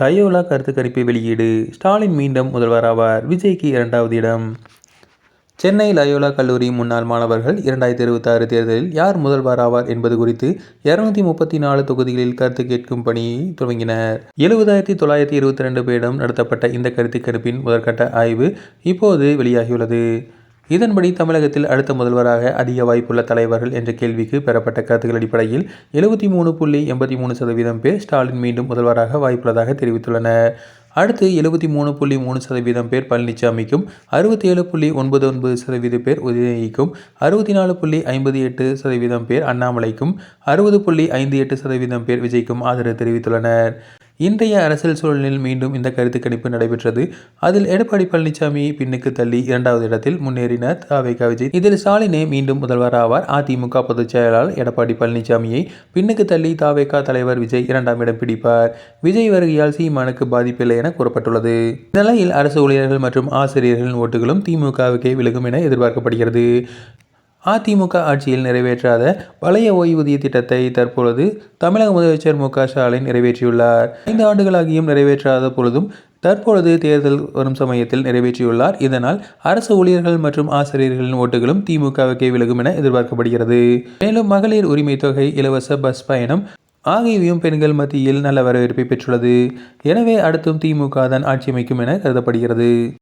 Loyola கருத்து கணிப்பு வெளியீடு. ஸ்டாலின் மீண்டும் முதல்வராவார் விஜய்க்கு இரண்டாவது இடம். சென்னை லயோலா கல்லூரி முன்னாள் மாணவர்கள் இரண்டாயிரத்தி இருபத்தாறு தேர்தலில் யார் முதல்வராவார் என்பது குறித்து இருநூத்தி முப்பத்தி நாலு தொகுதிகளில் கருத்து கேட்கும் பணியை துவங்கினர். எழுபதாயிரத்தி தொள்ளாயிரத்தி இருபத்தி ரெண்டு பேரிடம் நடத்தப்பட்ட இந்த கருத்து கணிப்பின் முதற்கட்ட ஆய்வு இப்போது வெளியாகியுள்ளது. இதன்படி தமிழகத்தில் அடுத்த முதல்வராக அதிக வாய்ப்புள்ள தலைவர்கள் என்ற கேள்விக்கு பெறப்பட்ட கருத்துக்கள் அடிப்படையில் எழுபத்தி மூணு புள்ளி எண்பத்தி மூணு சதவீதம் பேர் ஸ்டாலின் மீண்டும் முதல்வராக வாய்ப்புள்ளதாக தெரிவித்துள்ளனர். அடுத்து எழுபத்தி மூணு புள்ளி மூணு சதவீதம் பேர் பழனிசாமிக்கும் அறுபத்தி ஏழு புள்ளி ஒன்பது ஒன்பது சதவீத பேர் உதயநிதிக்கும் அறுபத்தி நாலு புள்ளி ஐம்பது எட்டு சதவீதம் பேர் அண்ணாமலைக்கும் அறுபது புள்ளி ஐந்து எட்டு சதவீதம் பேர் விஜய்க்கும் ஆதரவு தெரிவித்துள்ளனர். இன்றைய அரசியல் சூழலில் மீண்டும் இந்த கருத்து கணிப்பு நடைபெற்றது. அதில் எடப்பாடி பழனிசாமி பின்னுக்கு தள்ளி இரண்டாவது இடத்தில் முன்னேறினார் தாவேகா விஜய். இதில் ஸ்டாலினே மீண்டும் முதல்வர் ஆவார். அதிமுக பொதுச் செயலாளர் எடப்பாடி பழனிசாமியை பின்னுக்கு தள்ளி தாவேகா தலைவர் விஜய் இரண்டாம் இடம் பிடிப்பார். விஜய் வருகையால் சீமானுக்கு பாதிப்பில்லை என கூறப்பட்டுள்ளது. நிலையில் அரசு ஊழியர்கள் மற்றும் ஆசிரியர்களின் ஓட்டுகளும் திமுகவுக்கே விலகும் என எதிர்பார்க்கப்படுகிறது. அதிமுக ஆட்சியில் நிறைவேற்றாத பழைய ஓய்வூதிய திட்டத்தை தற்பொழுது தமிழக முதலமைச்சர் மு க ஸ்டாலின் நிறைவேற்றியுள்ளார். ஐந்து ஆண்டுகளாகியும் நிறைவேற்றாத பொழுதும் தற்பொழுது தேர்தல் வரும் சமயத்தில் நிறைவேற்றியுள்ளார். இதனால் அரசு ஊழியர்கள் மற்றும் ஆசிரியர்களின் ஓட்டுகளும் திமுகவுக்கே விலகும் என எதிர்பார்க்கப்படுகிறது. மேலும் மகளிர் உரிமை தொகை இலவச பஸ் பயணம் ஆகியவையும் பெண்கள் மத்தியில் நல்ல வரவேற்பை பெற்றுள்ளது. எனவே அடுத்தும் திமுக தான் ஆட்சி அமைக்கும் என கருதப்படுகிறது.